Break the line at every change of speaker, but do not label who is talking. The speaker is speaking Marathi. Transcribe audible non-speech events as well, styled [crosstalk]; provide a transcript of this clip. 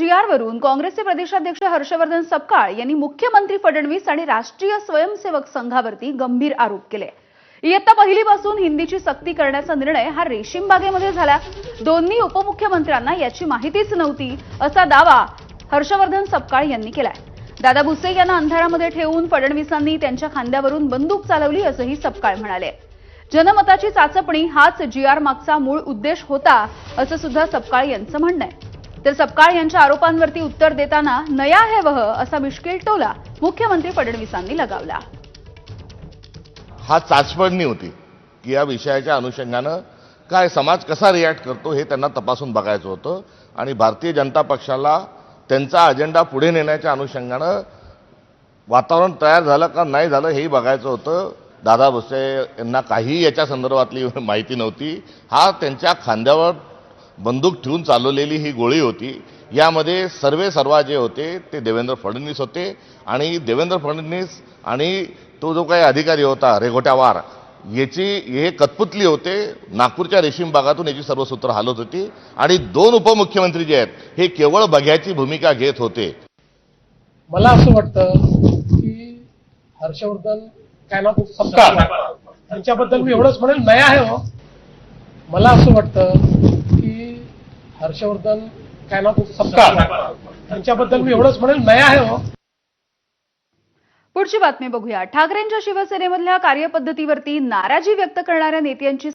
जी काँग्रेसचे प्रदेशाध्यक्ष हर्षवर्धन सपकाळ यांनी मुख्यमंत्री फडणवीस आणि राष्ट्रीय स्वयंसेवक संघावरती गंभीर आरोप केले. इयत्ता पहिलीपासून हिंदीची सक्ती करण्याचा निर्णय हा रेशीम बागेमध्ये झाला. दोन्ही उपमुख्यमंत्र्यांना याची माहितीच नव्हती असा दावा हर्षवर्धन सपकाळ यांनी केलाय. दादा भुसे यांना अंधारामध्ये ठेवून फडणवीसांनी त्यांच्या खांद्यावरून बंदूक चालवली असंही सपकाळ म्हणाले. जनमताची चाचपणी हाच जीआर मागचा मूळ उद्देश होता असं सुद्धा सपकाळ यांचं म्हणणं आहे. तर सपकाळ यांच्या आरोपांवरती उत्तर देताना नया है वह असा मिश्किल टोला मुख्यमंत्री फडणवीसांनी लगावला.
हा चाचपडणी होती की या विषयाच्या अनुषंगानं काय समाज कसा रिॲक्ट करतो हे त्यांना तपासून बघायचं होतं आणि भारतीय जनता पक्षाला त्यांचा अजेंडा पुढे नेण्याच्या अनुषंगानं वातावरण तयार झालं का नाही झालं हेही बघायचं होतं. दादा भुसे यांना काहीही याच्या संदर्भातली [laughs] माहिती नव्हती. हा त्यांच्या खांद्यावर बंदूक ठेवून चालवलेली ही गोळी होती. यामध्ये सर्वे सर्वा जे होते ते देवेंद्र फडणवीस होते आणि देवेंद्र फडणवीस आणि तो जो काही अधिकारी होता रेघोट्यावार याची हे कतपुतली होते. नागपूरच्या रेशीम भागातून याची सर्व सूत्र हालत होती. आणि दोन उपमुख्यमंत्री जे आहेत हे केवळ बघ्याची भूमिका घेत होते.
मला असं वाटतं की हर्षवर्धन काय त्यांच्याबद्दल मी एवढंच म्हणेल नया आहे हो. मला असं वाटतं हर्षवर्धन काय नाव तुमचं? त्यांच्याबद्दल मी एवढंच म्हणेल नया आहे हो
पुढची बातमी बघूया ठाकरेंच्या शिवसेनेमधल्या कार्यपद्धतीवरती नाराजी व्यक्त करणाऱ्या नेत्यांची